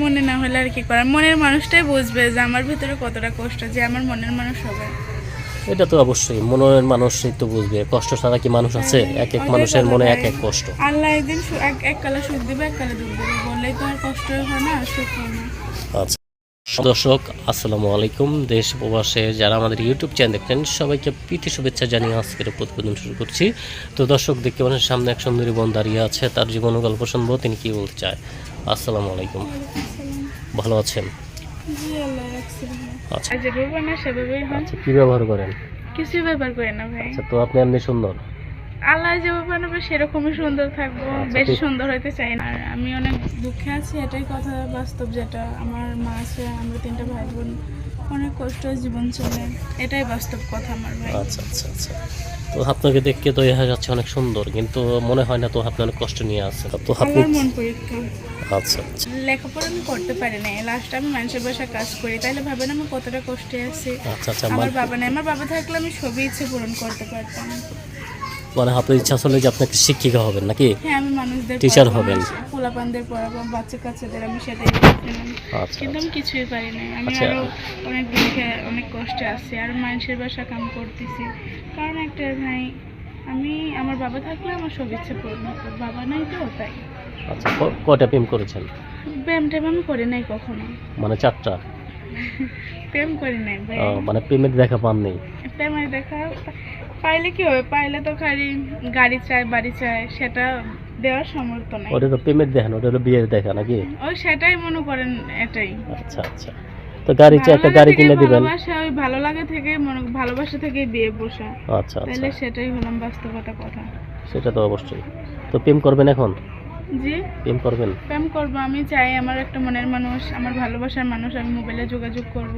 মনে না হলে আর কি করার। মনের মানুষটাই বুঝবে যে আমার ভিতরে কতটা কষ্ট যে আমার মনের মানুষ হবে। এটা তো অবশ্যই মনের মানুষই তো বুঝবে। কষ্ট ছাড়া কি মানুষ আছে? এক এক মানুষের মনে এক এক কষ্ট। আল্লাহ একদিন এক এক কালা সুখ দিবে এক কালা দুঃখ দিবে। বললেই তো আর কষ্ট হয় না সুখ হয় না। আচ্ছা। দর্শক আসসালামু আলাইকুম। দেশ প্রবাসে যারা আমাদের ইউটিউব চ্যানেল দেখছেন সবাইকে প্রীতি শুভেচ্ছা জানিয়ে আজকের প্রতিবেদন শুরু করছি। তো দর্শক দেখতে পাচ্ছেন সামনে এক সুন্দরী বোন দাঁড়িয়ে আছে তার জীবন গল্প শুনব তিনি কি বলতে চায়? আসসালামু আলাইকুম। ভালো আছেন। আচ্ছা। হয়। আচ্ছা কী ব্যবহার করেন? কিছু ব্যাপার করে না ভাই। আচ্ছা তো আপনি এমনি সুন্দর? আল্লাহ যেভাবে বানাবে সেরকমই সুন্দর থাকব। আচ্ছা, বেশি সুন্দর হইতে চাই না। আর আমি অনেক দুঃখে আছি এটাই কথা বাস্তব যেটা। আমার মা আছে আমরা তিনটা ভাই বোন অনেক কষ্ট জীবন চলে। এটাই বাস্তব কথা আমার ভাই। আচ্ছা আচ্ছা আচ্ছা। তো আপনাকে দেখতে তো দেখা যাচ্ছে অনেক সুন্দর কিন্তু মনে হয় না তো আপনি অনেক কষ্ট নিয়ে আছেন। তো আপনি মন পরীক্ষা। আচ্ছা আচ্ছা। লেখাপড়া আমি করতে পারি না লাস্ট আমি মানুষের বাসায় কাজ করি। তাইলে ভাবেন আমি কতটা কষ্টে আছি। আচ্ছা আচ্ছা আমার বাবা নেই। আমার বাবা থাকলে আমি সবই ইচ্ছে পূরণ করতে পারতাম। মানে আপনার ইচ্ছা ছিল যে আপনি একটা শিক্ষিকা হবেন নাকি? হ্যাঁ আমি মানুষদের Teacher হবেন। পোলাপানদের পড়াবো বাচ্চা কাচ্চাদের আমি সেটাই আচ্ছা কিন্তু আমি কিছুই পারি না আমি আচ্ছা। আরও অনেক দুঃখে অনেক কষ্টে আছি আর মানুষের বাসা কাম করতেছি। কারণ একটা ভাই আমি আমার বাবা থাকলে আমার সব ইচ্ছে পূরণ হতো বাবা নাই তো তাই। আচ্ছা ক- প্রেম করেছেন? প্রেম টেম আমি করি নাই কখনো। মানে চারটা? প্রেম করি নাই মানে প্রেমের দেখা পাননি। প্রেমের দেখা পাইলে কি হবে? পাইলে তো খালি গাড়ি চাই বাড়ি চাই সেটা দেওয়ার সমর্থ নাই। ওটা তো প্রেমের দেখা না ওটা হলো বিয়ের দেখা নাকি? ওই সেটাই মনে করেন এটাই। আচ্ছা আচ্ছা। তো গাড়ি চাই একটা গাড়ি থেকে কিনে দিবেন। ভালোবাসা ওই ভালো লাগে থেকে মনে ভালোবাসা থেকে বিয়ে বসা আচ্ছা আচ্ছা। তাহলে সেটাই হলাম বাস্তবতা কথা। সেটা তো অবশ্যই। তো প্রেম করবেন এখন? জি। প্রেম করবেন? প্রেম করব আমি চাই আমার একটা মনের মানুষ আমার ভালোবাসার মানুষ আমি মোবাইলে যোগাযোগ করব।